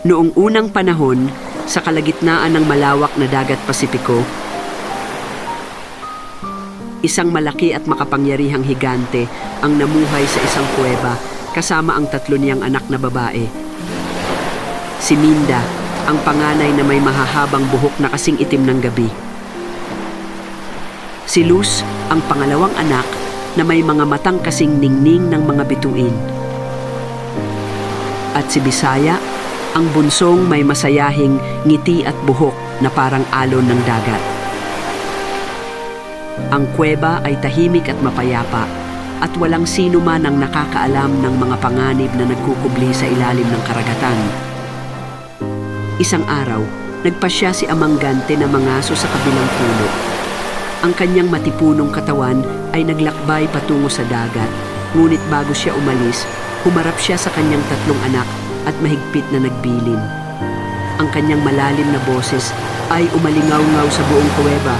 Noong unang panahon, sa kalagitnaan ng malawak na dagat Pasipiko, isang malaki at makapangyarihang higante ang namuhay sa isang kuweba kasama ang tatlo niyang anak na babae. Si Minda, ang panganay na may mahahabang buhok na kasing itim ng gabi. Si Luz, ang pangalawang anak na may mga matang kasing ningning ng mga bituin. At si Bisaya, ang bunsong may masayahing ngiti at buhok na parang alon ng dagat. Ang kuweba ay tahimik at mapayapa at walang sino man ang nakakaalam ng mga panganib na nagkukubli sa ilalim ng karagatan. Isang araw, nagpasya si Amang Gante na mangaso sa kabilang puno. Ang kanyang matipunong katawan ay naglakbay patungo sa dagat, ngunit bago siya umalis, humarap siya sa kanyang tatlong anak at mahigpit na nagbilin. Ang kanyang malalim na boses ay umalingaw-ngaw sa buong kuweba,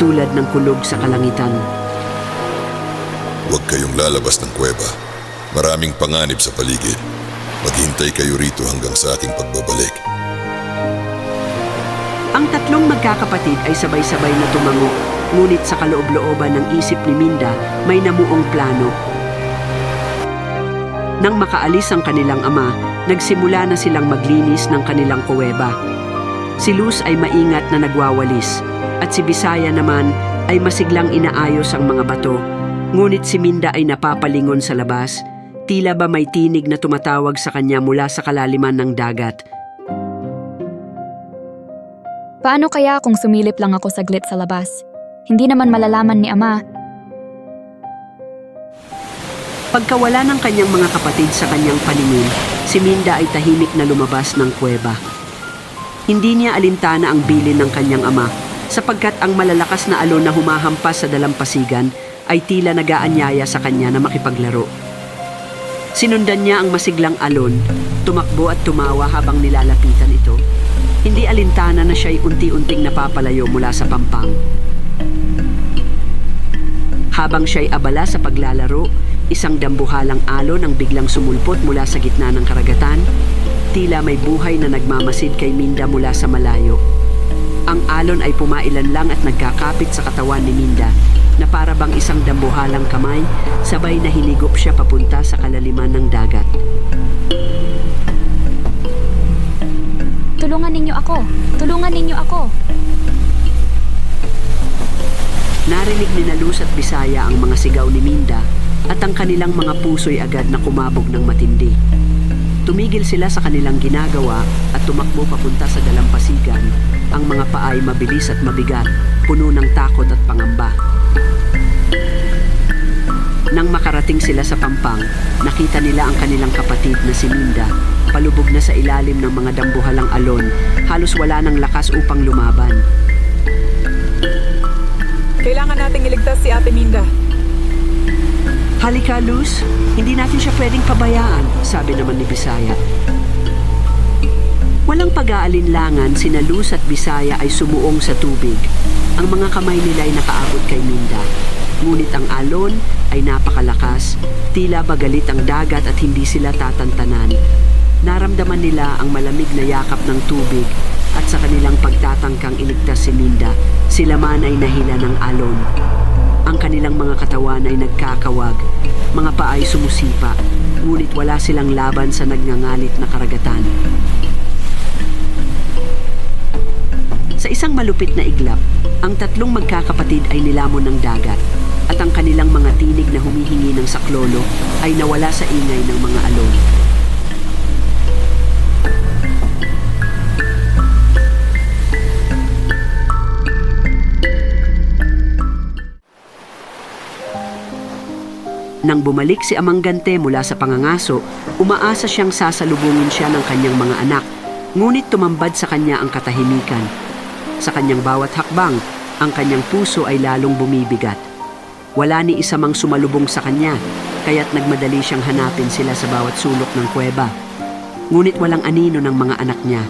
tulad ng kulog sa kalangitan. Huwag kayong lalabas ng kuweba. Maraming panganib sa paligid. Maghintay kayo rito hanggang sa aking pagbabalik. Ang tatlong magkakapatid ay sabay-sabay na tumango, ngunit sa kaloob-looban ng isip ni Minda may namuong plano. Nang makaalis ang kanilang ama, nagsimula na silang maglinis ng kanilang kuweba. Si Luz ay maingat na nagwawalis, at si Bisaya naman ay masiglang inaayos ang mga bato. Ngunit si Minda ay napapalingon sa labas, tila ba may tinig na tumatawag sa kanya mula sa kalaliman ng dagat. Paano kaya kung sumilip lang ako saglit sa labas? Hindi naman malalaman ni Ama. Pagkawala ng kanyang mga kapatid sa kanyang paningin, si Minda ay tahimik na lumabas ng kuweba. Hindi niya alintana ang bilin ng kanyang ama sapagkat ang malalakas na alon na humahampas sa dalampasigan ay tila nagaanyaya sa kanya na makipaglaro. Sinundan niya ang masiglang alon, tumakbo at tumawa habang nilalapitan ito. Hindi alintana na siya'y unti-unting napapalayo mula sa pampang. Habang siya'y abala sa paglalaro, isang dambuhalang alon ang biglang sumulpot mula sa gitna ng karagatan. Tila may buhay na nagmamasid kay Minda mula sa malayo. Ang alon ay pumailan lang at nagkakapit sa katawan ni Minda na para bang isang dambuhalang kamay, sabay na hinigop siya papunta sa kalaliman ng dagat. Tulungan ninyo ako! Tulungan ninyo ako! Narinig ni Nalus at Bisaya ang mga sigaw ni Minda at ang kanilang mga puso'y agad na kumabog ng matindi. Tumigil sila sa kanilang ginagawa at tumakbo papunta sa dalampasigan. Ang mga paay mabilis at mabigat, puno ng takot at pangamba. Nang makarating sila sa pampang, nakita nila ang kanilang kapatid na si Minda, palubog na sa ilalim ng mga dambuhalang alon, halos wala ng lakas upang lumaban. Kailangan nating iligtas si Ate Minda. Halika, Luz. Hindi natin siya pwedeng pabayaan, sabi naman ni Bisaya. Walang pag-aalinlangan, sina Luz at Bisaya ay sumuong sa tubig. Ang mga kamay nila ay nakaabot kay Minda. Ngunit ang alon ay napakalakas, tila ba galit ang dagat at hindi sila tatantanan. Naramdaman nila ang malamig na yakap ng tubig at sa kanilang pagtatangkang iligtas si Minda, sila man ay nahila ng alon. Ang kanilang mga katawan ay nagkakawag, mga paa ay sumusipa, ngunit wala silang laban sa nagngangalit na karagatan. Sa isang malupit na iglap, ang tatlong magkakapatid ay nilamon ng dagat at ang kanilang mga tinig na humihingi ng saklolo ay nawala sa ingay ng mga alon. Nang bumalik si Amang Gante mula sa pangangaso, umaasa siyang sasalubungin siya ng kanyang mga anak, ngunit tumambad sa kanya ang katahimikan. Sa kanyang bawat hakbang, ang kanyang puso ay lalong bumibigat. Wala ni isa mang sumalubong sa kanya, kaya't nagmadali siyang hanapin sila sa bawat sulok ng kuweba. Ngunit walang anino ng mga anak niya.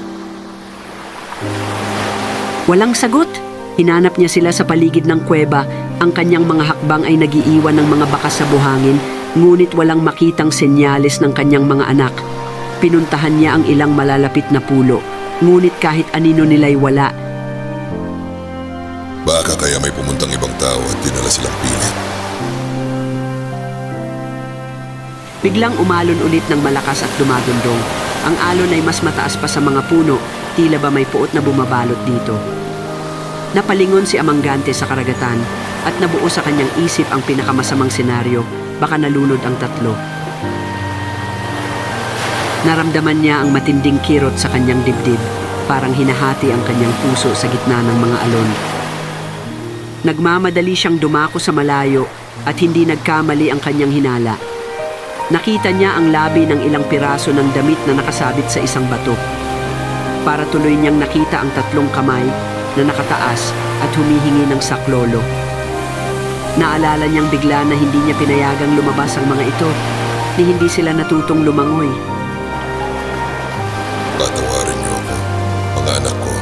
Walang sagot. Hinanap niya sila sa paligid ng kuweba. Ang kanyang mga hakbang ay nagiiwan ng mga bakas sa buhangin Ngunit walang makitang senyales ng kanyang mga anak. Pinuntahan niya ang ilang malalapit na pulo. Ngunit kahit anino nila'y wala. Baka kaya may pumuntang ibang tao at dinala silang pilit. Biglang umalon ulit ng malakas at dumadundong. Ang alon ay mas mataas pa sa mga puno, tila ba may puot na bumabalot dito. Napalingon si Amanggante sa karagatan at nabuo sa kanyang isip ang pinakamasamang senaryo, baka nalunod ang tatlo. Naramdaman niya ang matinding kirot sa kanyang dibdib, parang hinahati ang kanyang puso sa gitna ng mga alon. Nagmamadali siyang dumako sa malayo at hindi nagkamali ang kanyang hinala. Nakita niya ang labi ng ilang piraso ng damit na nakasabit sa isang bato. Para tuloy niyang nakita ang tatlong kamay na nakataas at humihingi ng saklolo. Naalala niyang bigla na hindi niya pinayagang lumabas ang mga ito ni hindi sila natutong lumangoy. Patawarin niyo ako, mga anak ko.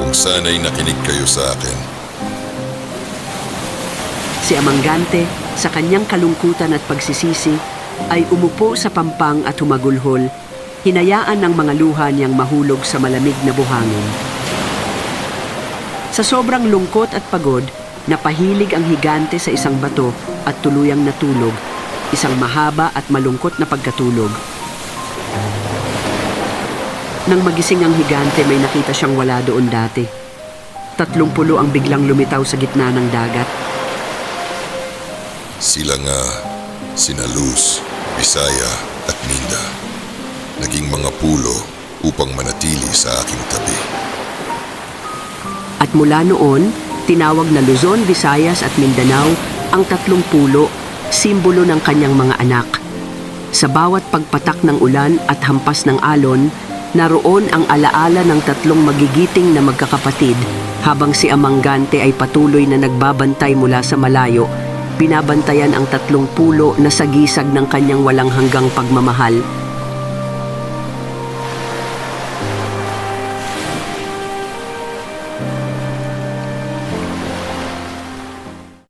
Kung sana'y nakinig kayo sa akin, Si Amanggante, sa kanyang kalungkutan at pagsisisi, ay umupo sa pampang at humagulhol, hinayaan ng mga luha niyang mahulog sa malamig na buhangin. Sa sobrang lungkot at pagod, napahilig ang higante sa isang bato at tuluyang natulog, isang mahaba at malungkot na pagkatulog. Nang magising ang higante, may nakita siyang wala doon dati. Tatlong pulo ang biglang lumitaw sa gitna ng dagat. sila nga, sina Luz, Bisaya at Minda. Naging mga pulo upang manatili sa aking tabi. At mula noon, tinawag na Luzon, Visayas at Mindanao ang tatlong pulo, simbolo ng kanyang mga anak. Sa bawat pagpatak ng ulan at hampas ng alon, naroon ang alaala ng tatlong magigiting na magkakapatid habang si Amanggante ay patuloy na nagbabantay mula sa malayo, binabantayan ang tatlong pulo na sagisag ng kanyang walang hanggang pagmamahal